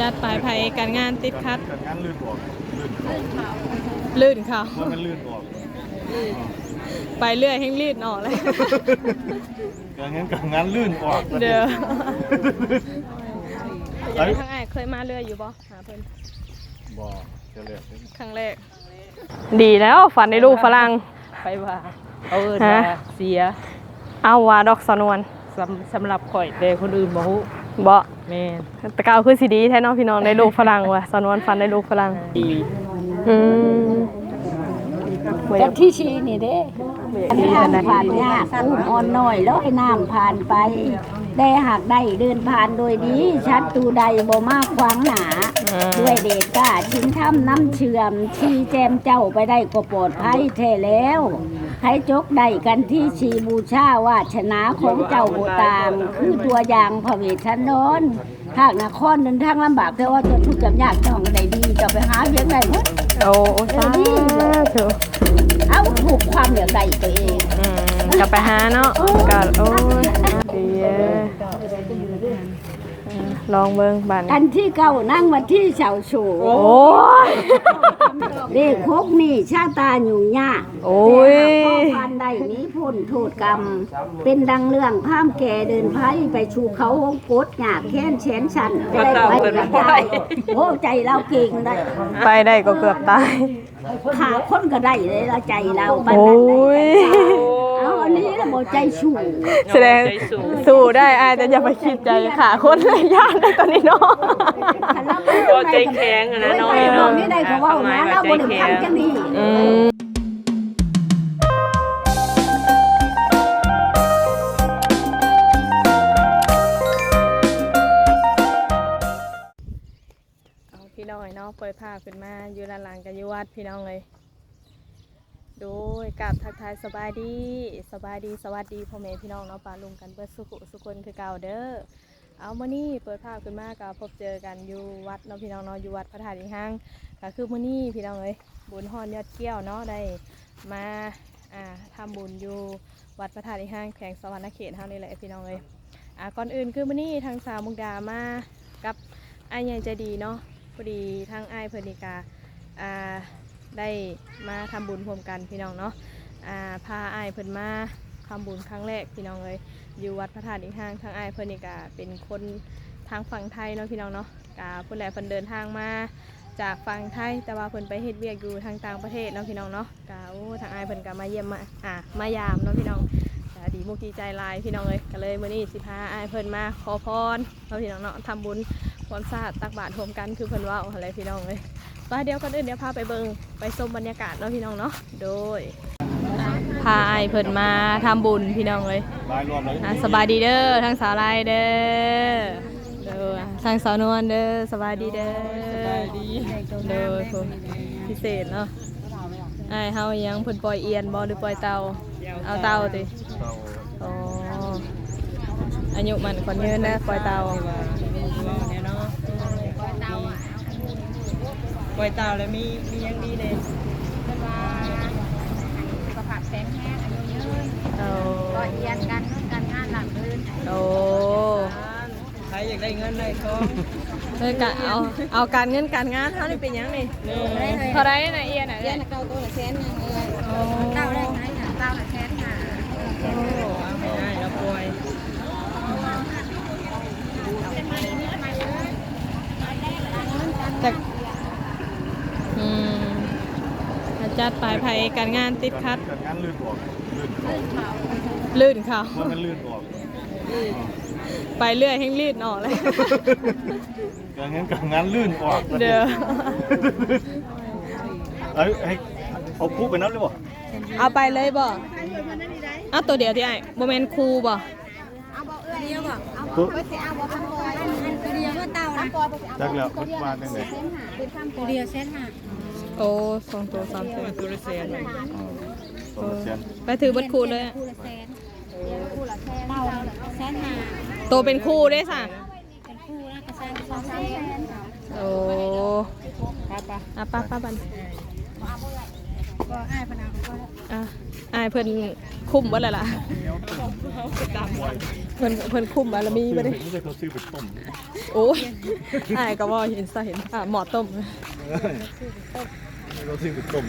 จัดปลายไผการงานติดคัด การงานลื่นออกลื่นออกลื่นเขาว่ามันลื่นออกไปเรื่อยให้ลื่นออกเลยการงานการงานลื่นออกเด้อเอ้ยทางไอ้ายเคยมาเรืออยู่บ่หาเพิ่นบ่จะเรียกครั้งแรกดีแล้วฝันในลูกฝรั่งไปว่าเอาเอินฮะว่าเสีย เอาว่าดอกสะนวนสำสำหรับข่อยแต่คนอื่นบ่ฮู้ บ่แม่นแตะกาวคือสิดีแท้เน้องพี่น้องได้ลูกฝรั่งว่ะสะนวนฝันได้ลูกฝรั่งดีอืมจากที่ชีนี่เด้ดีน้ำจังได๋ผ่านยากอุ้มอ่อนน้อยแล้วให้น้ำผ่านไป ได้หากได้เดินผ่านโดยดีชัดตูใดบ่มากขวางหนา ด้วยเดชกล้าชิงถ้ำน้ำเชื่อม ชีแจมเจ้าไปได้ก็ปลอดภัยแท้แล้วให้จกได้กันที่ชีบูชาวาชนะของเจ้าโบตาม คือตัวอย่างพระเวทชันนนหากนครเดินทางลำบากแต่ว่าจะทุกข์จำยากจ้องได้ดีจะไปหาเพียงใดหมดโอ้สาธุเอาถูกความเหลือใจตัวเองอืมกลับไปหาเนาะก็โอ้ ยดีเอ้ยอืมลองเบิ่งบัดอันี้นที่เก้านั่งมาที่เสาสูงโอ้ยเด็กพกนี่ชาตาอยู่ยากโอ้ย แต่หากพ่อพันใดนี้พ้นโทษกรรม เป็นดังเรื่องข้ามแก่เดินไพ่ไปชูเขาวงกดหยาบแค้นแฉนชันไปได้ไปกับใจโอ้ใจเราเก่งได้ไปได้ก็เกือบตาย ขาคนก็ได้เลยเราใจเราไปโอ้นั้นได้ยเอา อันนี้เราบอใจชูแสดงสู้ได้อายแต่อย่าไปคิดใจขาคนเลยยากได้ตอนนี้เนาะก็ใจแข็งอะนะน้อยเนาะเนาะนี่ได้เขาเว่านะเราบริพันธ์จังนี้อืมเอาพี่น้องเนาะเปิดภาพขึ้นมาอยู่ด้านหลังกันอยู่วัดพี่น้องเลย โดยกับทักทายสบายดีสบายดีสวัสดีพ่อแม่พี่น้องเนาะปาลุงกันเบิดสุขสุคนคือเก่าเด้อเอามื่อนี้เปิดภาพขึ้นมากับพบเจอกันอยู่วัดเนาะพี่น้องเนาะอยู่วัดพระธาตุอีห้างก็คือมื่อนี้พี่น้องเลยบุญฮอนยอดเกี้ยวเนาะได้มาอ่าทำบุญอยู่วัดพระธาตุอีห้างแขวงสวรรณเขตเท่านี้แหละพี่น้องเลยอ่าก่อนอื่นคือมื่อนี้ทางสาวมุกดามากับไอ้ยใหญ่ใจดีเนาะพอดีทางไอ้เพอนิกาอ่า ได้มาทำบุญรวมกันพี่น้องเนาะอ่าพาอ้ายเพิ่นมาทำบุญครั้งแรกพี่น้องเลยอยู่วัดพระธาตุอีกห้างทางอ้ายเพิ่นนี่กาเป็นคนทางฝั่งไทยเนาะพี่น้องเนาะกาเพิ่นแหละเพิ่นเดินทางมาจากฝั่งไทยแต่ว่าเพิ่นไปเฮ็ดเวียกอยู่ทางต่างประเทศเนาะพี่น้องเนาะกาโอ้ทางอ้ายเพิ่นก็มาเยี่ยมมาอ่ามายามเนาะพี่น้องกาดีมุกีใจลายพี่น้องเลยก็เลยมื้อนี้สิพาอ้ายเพิ่นมาขอพรเนาะพี่น้องเนาะทำบุญพรสาดตักบาตรรวมกันคือเพิ่นว่าอะไรพี่น้องเลย ไปเดี๋ยวก่อนอื่นเดี๋ยวพาไปเบิงไปชมบรรยากาศเนาะพี่น้องเนาะโดยพาไอายเพิ่นมาทำบุญพี่น้องเลยลายรวมเลยอะสบายดีเด้อทางสาวไรเด้อเด้อทางสาวนวลเด้อสบายดีเด้อสบายดีเด้อคุณพิเศษเนาะไอายเฮายังเพิ่นปล่อยเอียนบ่หรือปล่อยเตาเอาเตาติเตาอ๋ออายุมันคนยืนนะปล่อยเตา ปล่อยเต่าแล้วมีมียังดีเลยสุขภาพแข็งแรงอายุยืนโอ้ก็เรียนการนู่นการงานหลังอื่นโอ้ใครอยากได้เงินได้ทองเฮ้ยกะเอาเอาการเงินการงานเท่านี้เป็นหยังนี่เท่าไรนะเอียน่ะเรียนเก้าตัวละแสนหนึงเลยเก้าได้ไหมน่ะเก้าละแสนห้าโอ้เอาไม่ได้แล้วป่วยแต่ จัดปลายไผการงานติดคัด การงานลื่นออกลื่นออกลื่นเขาว่ามันลื่นออกไปเรื่อยให้ลื่นออกเลยการงานการงานลื่นออกเด้อเอ้ยให้เอาคู่ไปนับเลยบ่เอาไปเลยบ่เอาตัวเดียวที่ไอ้โมเมนต์คูบ่คู่เรียนว่าเต้านะจักแล้วมันมาจังได๋เรียนแสนห้า โอ้สองตัวสามตัวตัวละแสนเลยอ๋อตัวละแสนไปถือเบัตรคูเลยอะคู่ละแสนคู่ละแสนเต้าแสนห้าตัวเป็นคู่ได้สะเป็นคู่แล้วก็แสนสองแสนโอ้ป้าป้าอะป้าป้าบันก็อะอายเพิ่นคุ้มบ่ล่ะล่ะเพิ่นเพิ่นคุ้มบารมีบ่ได้ไม่ใช่เขาซื้อไปต้มโอ้ยอายก็ว่าเห็นซะเห็นอะหมอต้ม เขาซื้อไปต้ม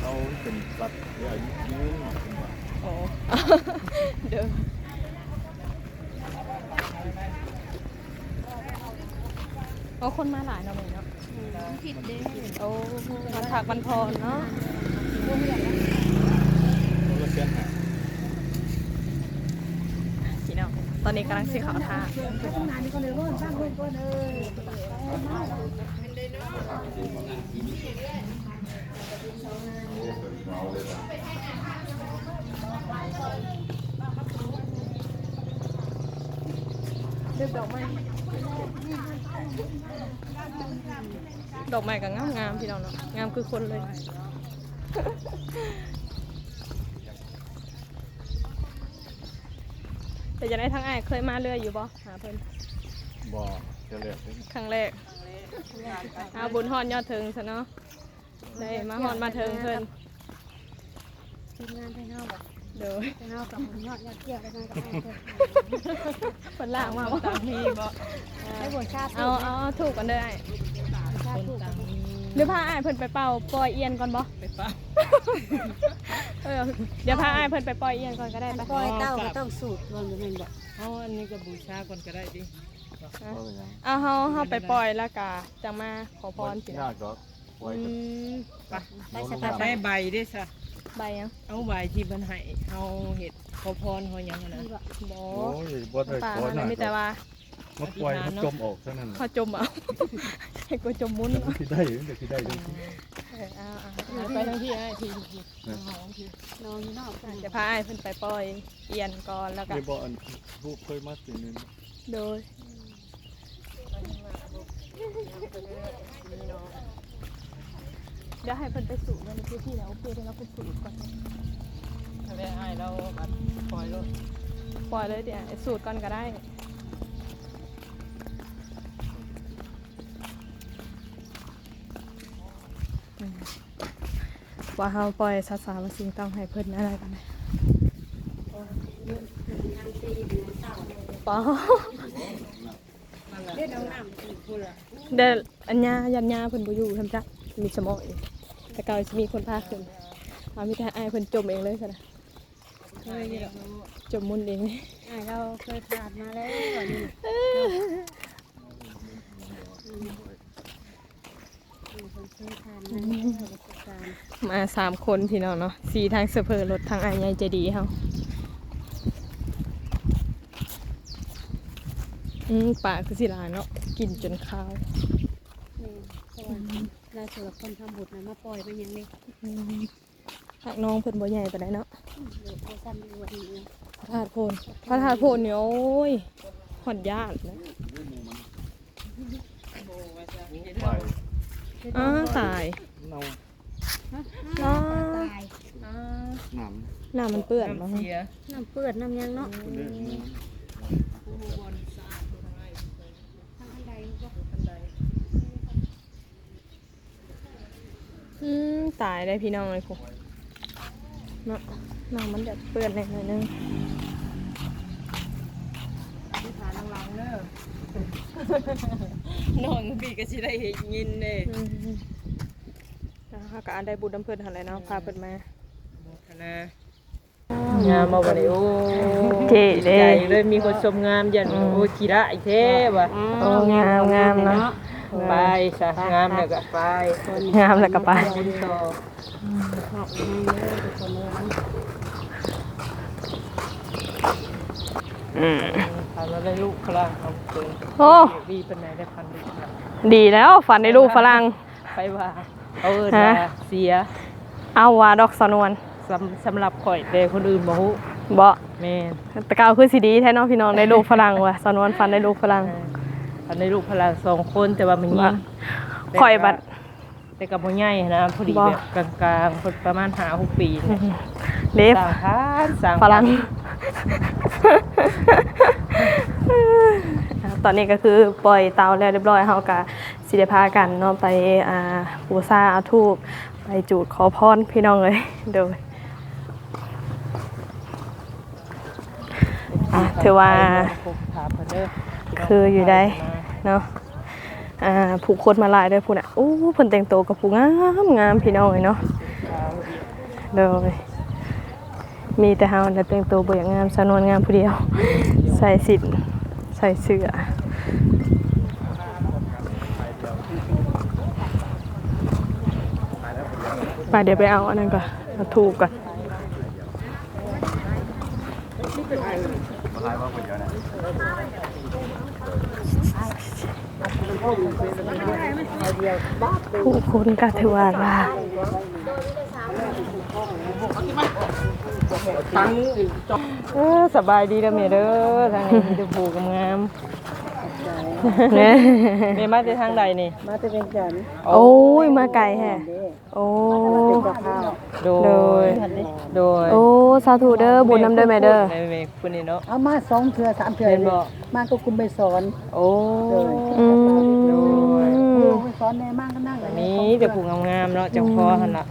เราเป็นสัตว์ใหญ่ยืนโอ้เด้อเอาคนมาหลายเนาะแม่เนาะผิดเด้โอ้วันถักวันพรเนาะราก็เสียหายพี่น้องตอนนี้กำลังสิเขอทาง ดอกไม้ดอกไม้ก็งามงามๆพี่น้องเนาะงามคือคนเลยแต่จะได้ทั้งไอ้ายเคยมาเรื่อยอยู่บ่หาเพิ่นบ่อเฉลี่ยครั้งแรก เอาบุญฮอนยอดถึงซะเนาะได้มาฮอนมาถึงเพิ่นทีมงานให้เฮาแบบเด้อให้เฮากับยอดยอดเกี่ยวได้มากับไอ้เพิ่นเพิ่นล่างมาบ่ต่างมีบ่ให้บวชาติเอาเอาเอาถูกกันเด้อไอ้ายชาคตินถูกต่างมีหรือพาไอ้ายเพิ่นไปเป่าปล่อยเอียนก่อนบ่ไปป้าเออเดี๋ยวพาไอ้ายเพิ่นไปปล่อยเอียนก่อนก็ได้ปะปล่อยเต้าก็ต้องสูตรรวมอยู่นั่นบ่เอาอันนี้ก็บูชาก่อนก็ได้ดิ เอาเฮาเฮาไปปล่อยแล้วก็จะมาขอพรสิยากก็ไว้อืกันมไปไปสถ้าตาร์ได้ใบได้ซะใบยังเอาใบที่เพิ่นให้เอาเห็ดขอพรเขาหยังนะบ่บ่โอ้ยบ่ได้ป่าขอมันหน่อยมีแต่ว่ามาปล่อยมันจมออกเท่านั้นเขาจมเอา ให้กูจมมุ้นแต่มันสิได้เดี๋ยวสิได้เดี๋ยวสิเออเอาเอาเอาไปทั้งที่ไอ้ทีทีนอนอยู่นอกเดี๋ยวพาไอ้เพิ่นไปปล่อยเอียนก่อนแล้วก็เดี๋ยวบ่อันรูปเคยมาสิหนึงโดย เดี๋ยวให้เพิ่นไปสูบในพื้นที่แล้วเพื่อให้เราไปสูบก่อนถ้าได้ให้เราบัดปล่อยรถปล่อยเลยเดี๋ยวสูตรก่อนก็ได้ว่าเฮาปล่อยซาซาว่าสิ่งต้องให้เพิ่นอะไรกันนะปอ เด็ดเอาน้ำกินพุ่นล่ะเดี๋ยวอัญญายันญาเพิ่นบ่อยู่ทำจักมีสมองอีกแต่เก่าสิมีคนพาขึ้นเอามีแต่อายเพิ่นจมเองเลยซะนะเคยนี่แหละจมมุนเองอ่าเราเคยผ่านมาแล้วนี่คนนมาแล้วประสามาสามคนพี่น้องเนาะสี่ทางเสเพอรถทางอายใหญ่ใจดีเฮา อืมปากคือสิหลายเนาะกินจนข้าวนี่เพราะว่าเราเจอคนทำบุญนะมาปล่อยมันยังนี่อืมหากน้องเพิ่นบ่ใหญ่ปานใดเนาะเดี๋ยวเราซ้ำดูวันนี้พระธาตุโพนพระธาตุโพนเนี่ยโอ้ยหอนยากนะไปอ้าตายเน่าอ้าตายหนำหน้ามันเปื้อนน้ำมาเสียน้ำเปื้อนน้ำยังเนาะ คนเด้อทางใดก็ อืมตายได้พี่น้องเลยพวกเนาะหน้ามันจะเปื้อนหน่อยนึงขาหลังๆเด้อน้องพี่ก็สิได้เห็นยินเด้อืมแล้วเขาก็อันได้บุญน้ำเพิ่นหั่นแหละเนาะพาเพิ่นมาคณะงามมาวันนี้โอ้เจ๋เด้ใจเลยมีคนชมงามยันโอ้กีระอีกเท่ว่ะโอ้งามงามเนาะ ไปซะงามแล้วก็ไปงามแล้วก็ไปคนต่อขอบคุณมากเลยทุกคนเลยอืมทำแล้วได้ลูกพลังเอาเกินโอ้ดีเป็นไหนได้พันลูกพลังดีแล้วฝันในลูกฝรั่งไปว่าเอาเอินว่าฮะเสีย เอาว่าดอกสนวนสำสำหรับข่อยแต่คนอื่นบ่ฮู้บ่แม่นแตะกาวคือสิดีแท้เน้องพี่น้องได้ลูกฝรั่งว่ะสนวนฝันได้ลูกฝรั่ง อันได้ลูกพลังสองคนแต่ว่ามันยิว่างข่อยบัดแต่กับบ่ใหญ่นะพอดีบ่แบบกลางๆคนประมาณ5 6ปีเนี่ยเล็บสร้างพานสร้างฝรั่งตอนนี้ก็คือปล่อยเตาแล้วเรียบร้อยเฮาก็สิสิได้พากันเนาะไปอ่าปูซาเอาทูบไปจูดขอพรพี่น้องเลยโดยอะถือว่า คืออยู่ได้เนาะอ่าผูกคนมาลายด้วยผู้น่ะโอ้เพิ่นแต่งตัวกับผู้งามงามพี่น้องเลยเนาะโดยมีแต่เฮาน่แต่งตัวบ่อย่างงามสนวนงามผู้เดียว ใส่สินใส่เสื้อไปเดี๋ยวไปเอาอันนั้นก่อนเอาถูกก่อน ผู้คนก็ถือว่าหลายเออสบายดีเด้อแม่เด้อทางนี้มีแต่ผู้งามๆเนี่ยแม่มาจากทางใดนี่ มาแต่เป็นจันโอ้ยมาไกลแฮะโอ้โดโดยโดยโอ้สาธุเด้อบุญนำเด้อแม่เด้อแม่คุณนี่เนาะเอามาสองเถื่อสามเถื่อเห็นบ่มาก็คุณไปสอน โอ้อืม ไปสอนแน่มากก็นั่งเลยมีแต่ผู้งามๆเนาะจังพอหั่นล่ะ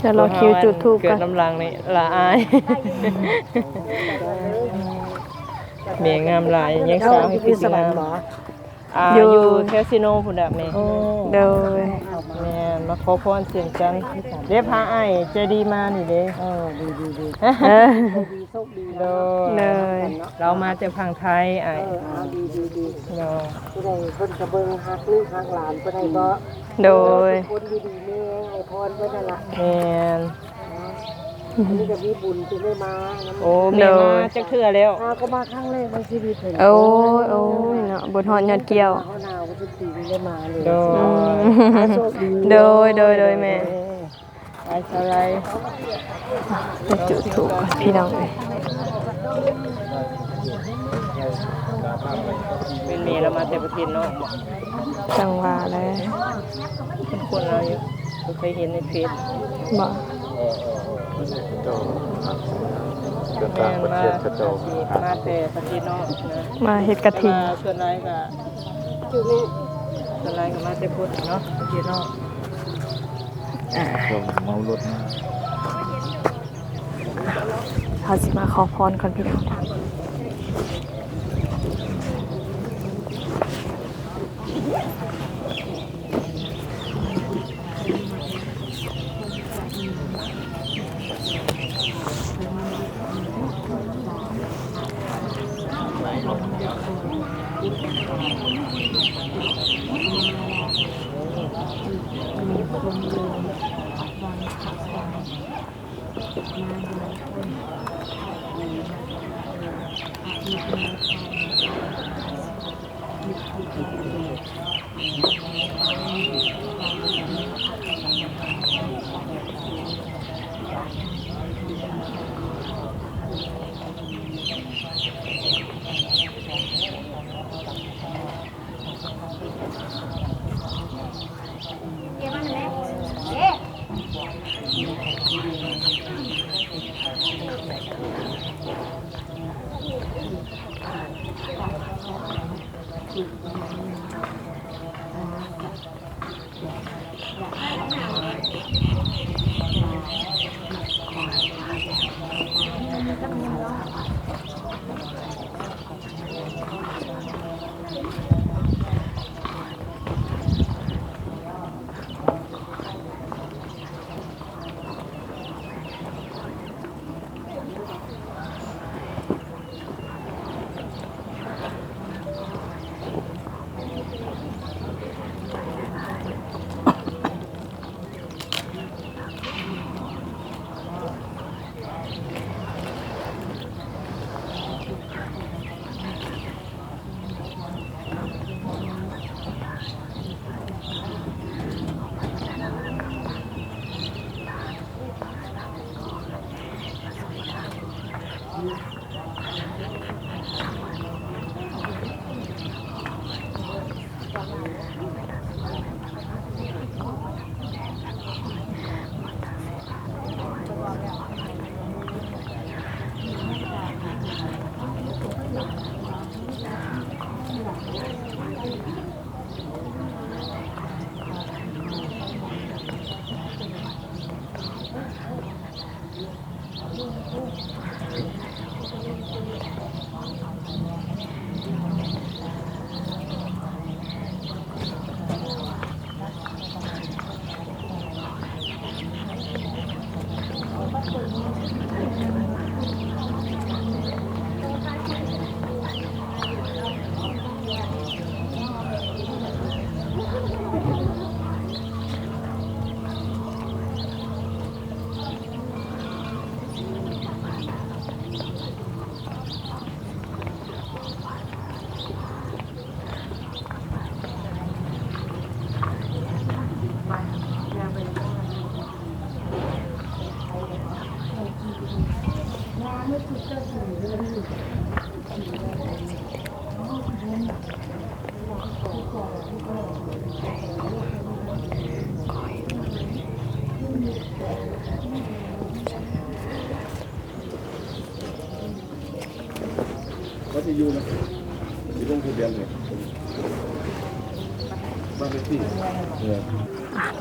เดี๋ยวรอคิวจุดทูบเกิกัดนน้ำลังนี่ละอายเมียงามหลายยังสาวให้คือสิงามอ่าอยู่แคสิโนพุ่นน่ะแม่โดยแม่มาขอพรเสียงจันทร์เรียกพระไอ้ายใจดีมานี่เด้เออโดเลย เรามาจากฝั่งไทยไอ้ายเนาะผู้ใดเพิ่นกระเบิงฮักลูกฮักหลานผู้ใดบ่โดยคนดีๆแม่ไอ้พรเพิ่นนั่นล่ะแม่นอันนี้ก็มีบุญที่ได้มานะโอ้แม่มาจักเทื่อแล้วอาก็มาครั้งแรกในชีวิตเพิ่นโอ้ยโอ้ยเนาะบนหอนยอดเกี่ยวเขาหนาวก็ทุกปี ไม่ได้มาเลยโดยโชคดีโดยโดยโดยแม่ ไปสไลด์ไปจุดถูกพี่น้องเลยเป็นเมียเรามาแต่ประเทศเนาะจังหวะแล้วเป็นคนเราอยู่เคยเห็นในเฟซบอกจะแม่ต่างนประมาเทศกระโจมมาแต่ประเทศนอกนะมาเฮ็ดกระถิ่น มาส่วนไรก็ส่วน ไรก็มาแต่พุทธเนาะประเทศนอกลงเมารถมา เขาสิมาขอพรก่อนพี่น้อง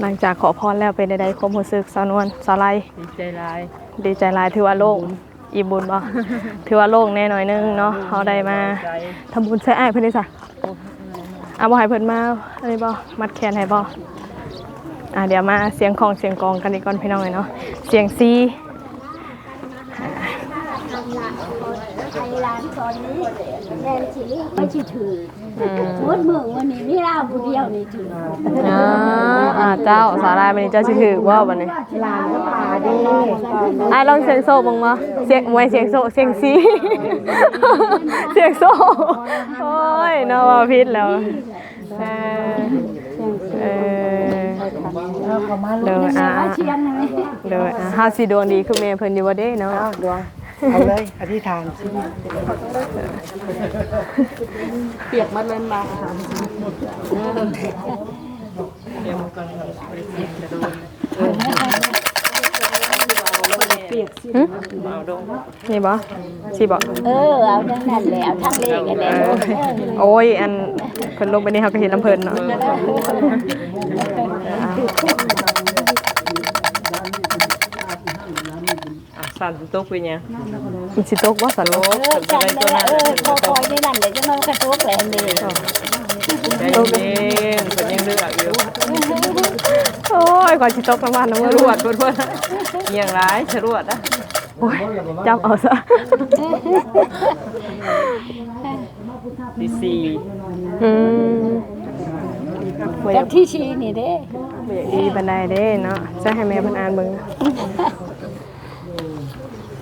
หลังจากขอพรแล้วเป็นใดๆความรู้สึกสาวนวลสาไลดีใจหลายดีใจหลายถือว่าโล่งอิ่มบุญบ่ถือว่าโล่งแน่หน่อยนึงเนาะเฮาได้มาใจทำบุญใส่อ้ายเพิ่นได้ซะอะบ่ให้เพิ่นมาอะไรบ่มัดแขนให้บ่อะเดี๋ยวมาเสียงของเสียงกลองกันอีกก่อนพี่น้องเนาะเสียงซีไทยร้านตอนนี้แทนสิเรียกไม่ชิถือ อืมมดเมืองวันนี้มีเราผู้เดียวนี่ถืออ่าอ่าเจ้าสาลายบัดนี้เจ้าสิถือบ่บัดนี้ลานก็ป่าดีอะลองเสียงโซ่บ้างบ่เสียงมวยเสียงโซ่เสียงซี เสียงโซ่โอ้ยเนาะว่าผิดแล้วเออเออเด้ออะเชียงเลยเด้ออะเฮาสิดวงดีคือแม่เพิ่นอยู่บ่เด้เนาะ ดวง เอาเลย อธิษฐานสิเปียกมันเลยมาเดี๋ยวมันก่อนบริสิทธิ์จะโดนหึเอาดงนี่บ่สิบ่เออ เอาทั้งนั้นเลยเอาทั้งเลขกันเลยโอ้ย อันเพิ่นลงไปนี่เฮาก็เห็นลำเพิ่นเนาะ สั่นตกไปเนี่ยมันสิตกบ่สันโลโอ้เออจังเลยเออพอคอยนี่นั่นเลยจะมากระตุกแหลมเลยใจเย็นคนยังเลือกอยู่โอ้ยก่อนสิตกประมาณนั้นชมื้อรรู้วดเพื่อนๆเงียงร้ายชรวดนะโอ้ยจับเอาซะดีสี่อืมบ่อกัยาบกที่ชีนี่เด้บ่อยากดีปานใดเด้เนาะจะให้แม่เพิ่นอ่านเบิ่ง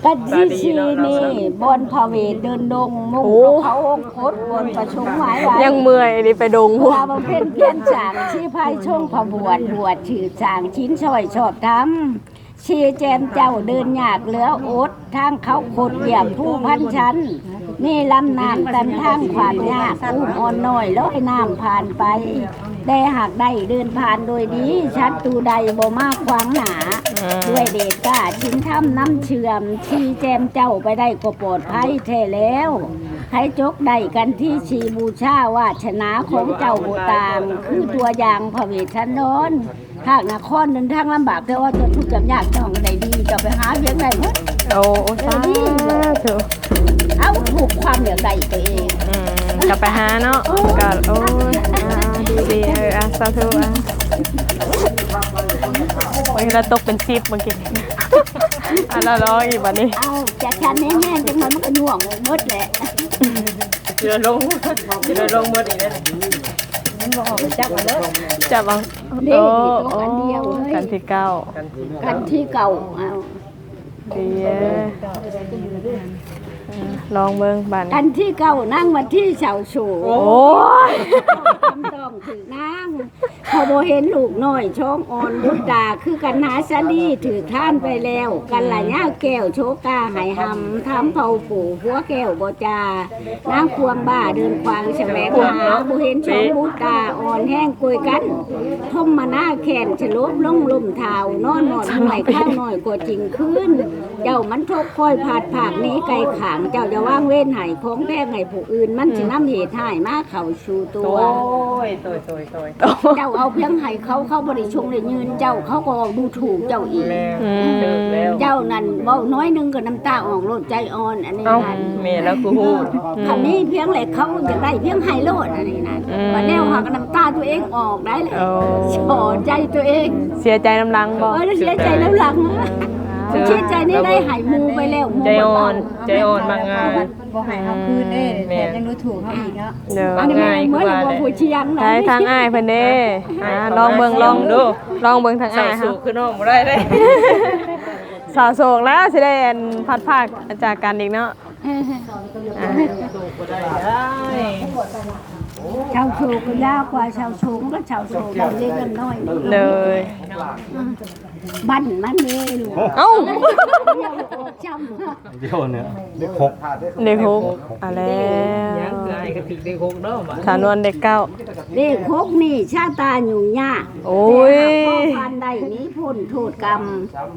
กับที่ชีนี่บนพาเวทเดินดงมุ่งเขาองคตบนประชุมหมายไว้ยังเมื่อยดิไปดงเวลาบำเพ็ญเพียรจางชี้พายช่งพบวชบวชถือจางชิ้นช่อยชอบทำชีแจมเจ้าเดินยากเหลืออดทางเขาขดเหยียบผู้พันชั้น นี่ลำน้ำตันทางผ่านยากอุ้มอ่อนน้อยร้อยน้ำผ่านไป ได้หากได้เดินผ่านโดยดีชัดตูใดบ่มากขวางหนา ด้วยเดชกล้าชิ้นถ้ำน้ำเชื่อม ชีแจมเจ้าไปได้ก็ปลอดภัยแท้แล้วใครจกได้กันที่ชีบูชาวาชนะของเจ้าโบตางคือตัวอย่างพระเวทชันนนหากนครเดินทางลำบากแต่ว่าจะทุกข์จำยากจ้องกันได้ดีจะไปหาเพียงใดหมดโอ้สาธุเอาถูกความเหลือใดตัวเองอืมกลับไปหาเนาะก็โอ้ยอ่าดีดีๆเอออะสาธุอะ โอ้ยเราตกเป็น10เมื่อกี้อันละร้อยอีกบัดนี้เอาจากฉันแน่ๆจังมันมันก็หน่วงหมดแหละเจอลงเจอลงเมื่อนี้นะจับบังเด็กโอ้นี่โอ้ตัวอันเดียวเลยกันที่เก้ากันทีกันที่เก่าเอาดีเอ้ยเออ ลองเบิ่งบัดกันี้นที่เก่านั่งวันที่เฉาสูโอ้ยคำต้องถือนางพอโบเห็นลูกน้อยช่องอ่อนบุตรดาคือกันหาสลีถือท่านไปแล้ว กันละย่าแก้วโชกาหายหำทำเผาปู่หัวแก้วบจานางควงบ้าเดินควางแสวงหาโบเห็นช่องบุตรดาอ่อนแห้งกุยกันทมมาหน้าแขนฉลบลงลุ่มเท้านอนนอนหน่อยข้าวหน่อยกว่าจริงขึ้น เจ้ามันทบคอยผาดผากหนี้ไกลขางเจ้าจะว่างเว้นใหายของแพงให้ผู้อื่น มันสิน้ำเหตุให้มาเข่าชูตัโอ้วย โตยโตยโตยเจ้าเอาเพียงให้เขาเขาบริชงได้ยืนเจ้าเขาก็ดูถูกเจ้าอีก แม่เจอแล้วเจ้านั่นเบาน้อยหนึงก็น้ำตาออกโลดใจอ่อนอันนี้เอ้านั่นแม่แล้วกูฮู้คำนี้เพียงแหละเขาจะได้เพียงไฮโลดอันนี้นั่นวันแนวหักน้ำตาตัวเองออกได้เลยโอ้ฉอใจตัวเองเสียใจน้ำลังบ่เออแล้วเสียใจแล้วหลัง เสียใจนี่ได้หายมูไปแล้วมูใจอ่อนใจอ่อนบางงานบ่ให้เฮาคืนเด้แม่แต่ยังดูถูกเฮาอีกเนาะเด้ออันนี้มันเหมือนกับผู้เชียงนะใช้ทางอ้ายเพิ่นเด้อ่าลองเบิ่งลองดูลองเบิ่งทางใส่อ้ายครัสูบคือน้องบ่ได้เลยสาวโศกแล้วสิได้อันพัดภาคจากกันอีกเนาะอะ ชาวโชกก็ยากกว่าชาวโชงก็ชาวโชกเล็กๆน้อยเลยๆบ้านมันนี่ลูกเอ้าจำเดียวเนี่ยเลขหกเด็กหกอะแล้ยังวคือไอ้กระติกได้หกเนาะบัดฐานวนเด็กเก้าเลขหกนี่ชาตาอยู่ยากโอ้ยพ่อพันใดนี้พ้นโทษกรรม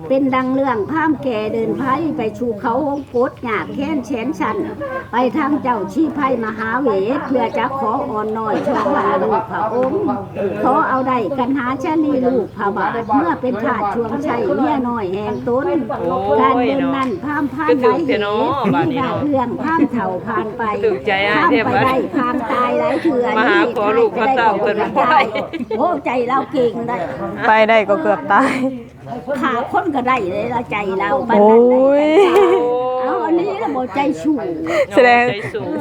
เป็นดังเรื่องข้ามแก่เดินไพ่ไปชูเขาหงโกดหยาบแค้นแฉนชัน ไปทางเจ้าชีไพ่มหาเวทเพื่อจะขออนน้อยช่วงลาลูกพระองค์ขอเอาได้กันหาชะนีลูกพระบาทเมื่อเป็นขาดช่วงชัยเมียน้อยแห่งต้นการเดินนั่นข้ามผ่านไหลเหตุที่ดาเรื่องข้ามเถ่าผ่านไปถูกใจอะข้ามไปได้ข้ามตายหลายเถื่อนมาหาขอลูกขอเต้าเพิ่นบ่ได้โอ้ใจเราเก่งได้ไปได้ก็เกือบตายขาคนก็ได้เลยเราใจเราบ้านโอ้นั้นได้ เอาอันนี้เราบอกใจชูแสดง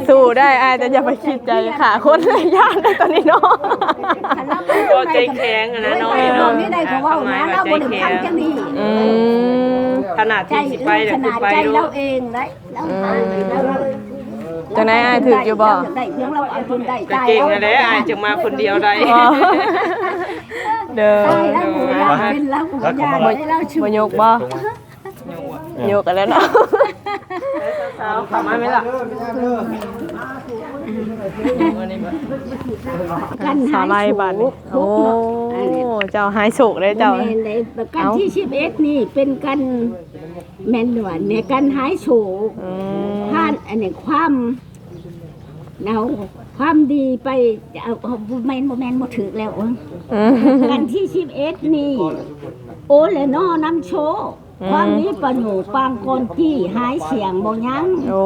สู้ได้อายแต่อย่าไปคิดใจขาคนเลยย่านได้ตอนนี้เนาะก็ใจแข็งอะนะน้อยเนาะเนาะนี่ได้เขาว่านะเราบริพันธ์จังนี้อืมขนาดใจที่สิไปขเนี่ยคือนาดไปใจดูเราเองได้เราเราจังไหนอายถึกอยู่บ่ได้เพียงเราเอาจนได้ก็เก่งนั่นแหละอายจะมาคนเดียวได้อ๋อเด้อตายแล้วกูอยากเป็นแล้วกูอยากได้แล้วชูบ่ยกบ่ยกกันแล้วเนาะ สาวเข้ามาไหมล่ะกันสาหายลายบัดโศนี่กโอ้อันนี้เจ้าหายโศกเลยเจ้า แม่นเลยกันที่ชิบเอ็ดนี่เป็นกันแม่นหวานเนี่ยกันหายโฉกอืมผ่านอันนี้ความเนาความดีไปเอาเอาแมนโมแมนโมถือแล้วเอิ้งอืมกันที่ชิบเอ็ดนี่ โอเลนอน้ำโชว์ ความนี้ประโยชน์ปางกอนกี้หายเสียงบ่ยั้งโอ้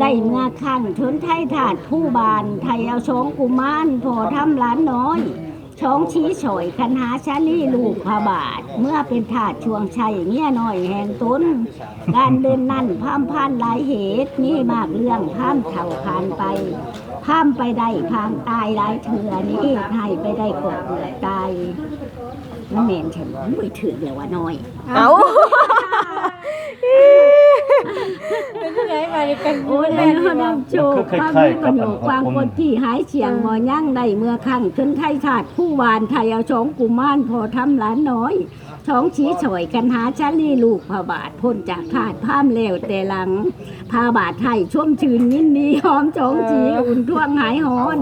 ได้เมื่อขั้นชนไทยถาดผู้บานไทยเอาช้องกุมารพอทำร้านน้อยช้องชี้ฉอยคันหาชาลี่ลูกพระบาท เมื่อเป็นถาดช่วงชัยเงี้ยหน่อยแห่งต้น การเดินนั่นพามพานหลายเหตุนี่มากเรื่องพามเท่าผ่านไปพามไปได้พามตายหลายเถื่อนี่ให้ไปได้กดเกือบตาย มันเมนฉันไม่ถือเลยว่าน้อย เอ้า โอ้ยได้เขานำโชว์ความมีประโยชน์ความคนที่หายเสียงหมอย่างได้เมื่อครั้งชนไทยถาดผู้วานไทยเอาช้องกุมารพอทำหลานน้อยช้องชี้ฉอยกันหาชาลีลูกพระบาทพ้นจากถาดผ้ามแล้วแต่หลังพาบาทไทยช่วมชื่นยินดีหอมช้องจีอุ่นท่วงหายหอน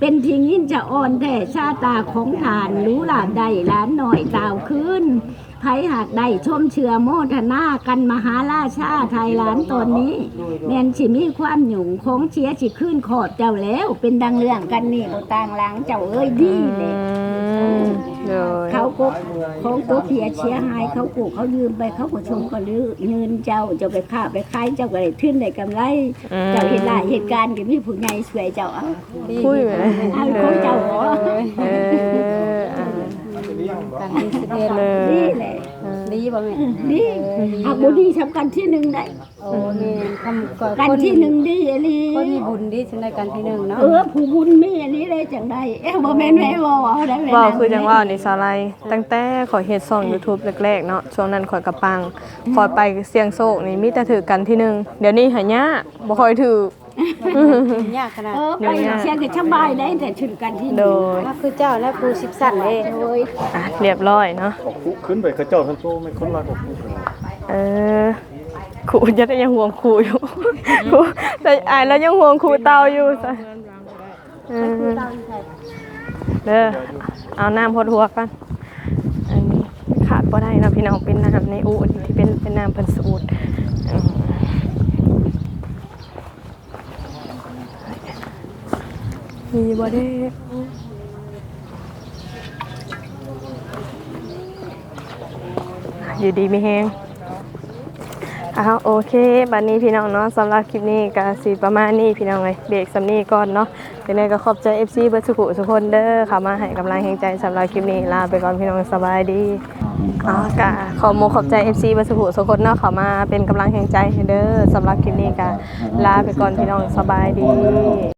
เป็นทิ้งยินจะอ่อนแต่ชาตาของฐานรู้หลานใดหลานหน่อยตาวขึ้น ไผหากได้ชมเชื่อโมทนากันมหาราชาไทยล้านตอนนี้แม่นสิมีความหยุ่งของเชียสิขึ้นขอดเจ้าแล้ว เป็นดังเรื่องกันนี่บ่ต่างหลังเจ้าเอ้ยดีเลยอืมเด้อเขาก็ของตัวเพียเชียหายเขากูเขายืมไปเขาก็ชมก็ลือเงินเจ้าเจ้าไปค้าไปขายเจ้าก็ได้ขึ้นได้กำไรเจ้าเห็นหลายเหตุการณ์ก็มีผู้ใหญ่ช่วยเจ้าเอาคุยไปเลยเอาของเจ้าเหรอเอออะ กันที่สิบเอ็ดเลดียเลยดีบ่แม่ดีหากบ่ดีสำคัญที่หนึ่งได้โอ้แม่คำก่อนกันคนที่หนึ่งดีอหลีคนมีบุญดีฉันได้กันที่หนึ่งเนาะเออผู้บุญมีอันนี้ได้จังไดเอ๊ะบ่แม่นแม่บ่เอาได้แม่เว่าคือจังว่านี่สาลายตั้งแต่ขอยเฮ็ดช่อง YouTube แรกๆเนาะช่วงนั้นขอยกระปังขอยไปเสียงโชคนี่มีแต่ถือกันที่หนึงเดี๋ยวนี้หายากบ่ค่อยถือ ยากขนาดเออไปเชียงก็สบายได้แต่ถึงกันที่โดยก็คือเจ้าและปูสิบสันเด้โอ้ยอะเรียบร้อยเนาะออกคุขึ้นไปเขาเจ้าท่านโตไม่คนรักออกคุเออครูจะได้ยังห่วงครูอยู่ครูแต่อายแล้วยังห่วงครูเตาอยู่ซะเออเด้อเอาน้ำพดหัวกันอันนี้ขาดบ่ได้นะพี่น้องเป็นน้ำในอู่ที่เป็นเป็นน้ำเพิ่นสูตรอืม มีบ่ได้อยู่ดีไม่แห้งอ้าวโอเคบัดนี้พี่น้องเนาะสำหรับคลิปนี้ก็สิประมาณนี้พี่น้องเลยเบรกสำนีก่อนเนาะเป็นไงก็ขอบใจ FC เบิร์ดสุขุสุกคนเด้อเข้ามาให้กำลังแห่งใจสำหรับคลิปนี้ลาไปก่อนพี่น้องสบายดีอ๋อกะขอโมขอบใจ FC เบิร์ดสุขุสุกคนเนาะเข้ามาเป็นกำลังแห่งใจเด้อสำหรับคลิปนี้ก็ลาไปก่อนพี่น้องสบายดี